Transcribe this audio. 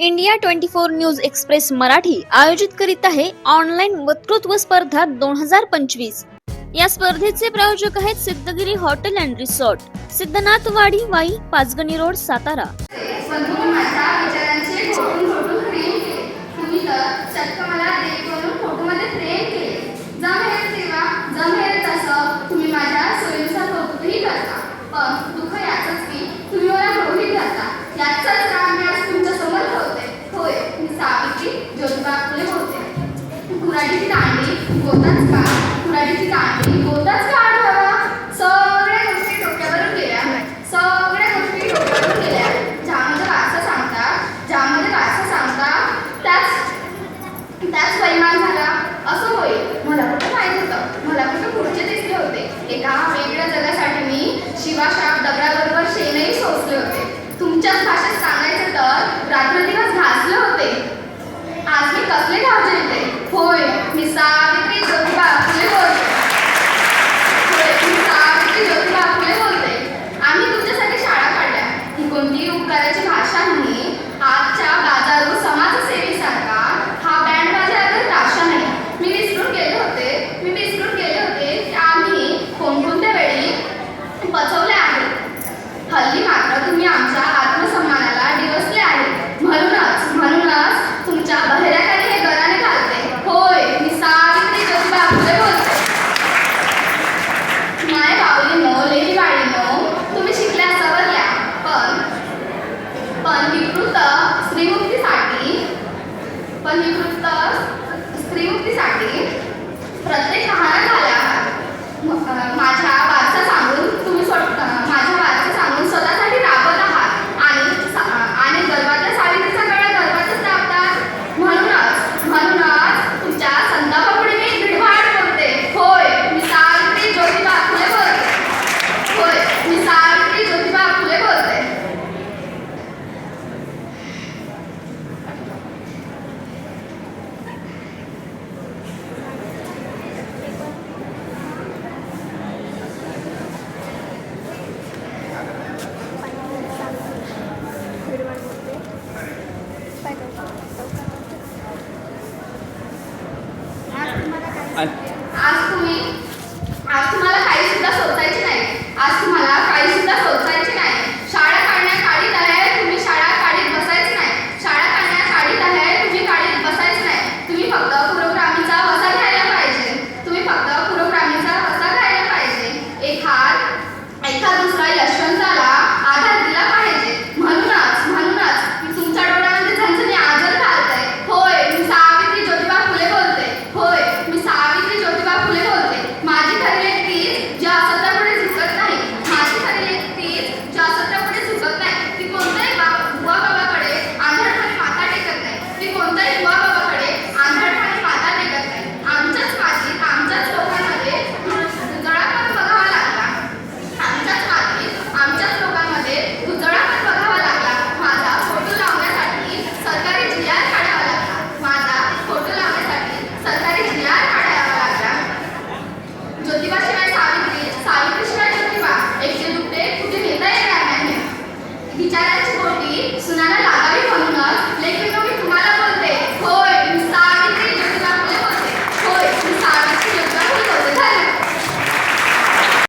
India twenty four news express Marathi आयोजित करीत आहे ऑनलाईन वक्तृत्व स्पर्धा दोन हजार पंचवीस. या स्पर्धेचे प्रायोजक आहेत Siddhagiri hotel and resort Siddhanathwadi Wai Panchgani road Satara. कुराडीची दांडी गोताच का कुराडीची दांडी गोताच का आढळावा सगळ्या गोष्टी डोक्यावरून गेल्या. सगळ्या गोष्टी डोक्यावरून गेल्या. ज्यामध्ये वारसा सांगतात ज्यामध्ये वारसा सांगतात त्याच त्याच परिमाण झाला. असं होईल. मला कुठं माहीत होतं? मला कुठं पुढचे दिसले होते? एका वेगळ्या जगासाठी मी शिवाशाप दगडाबरोबर शेणही सोसले होते. तुमच्याच भाषेत सांगायचं तर रात्रदिवस घासले होते. आज मी कसले गाव जेवते होय मी सावित्री ज्योतिबा फुले बोलते होय मी सावित्री ज्योतिबा फुले बोलते आम्ही तुमच्यासाठी शाळा काढल्या ही कोणतीही उपकाराची भाषा नाही आजच्या बाजारू समाजसेवेसारखा आज तुम्ही आज तुम्हाला काही सुद्धा सोडायचे नाही. आज तुम्हाला काही सुद्धा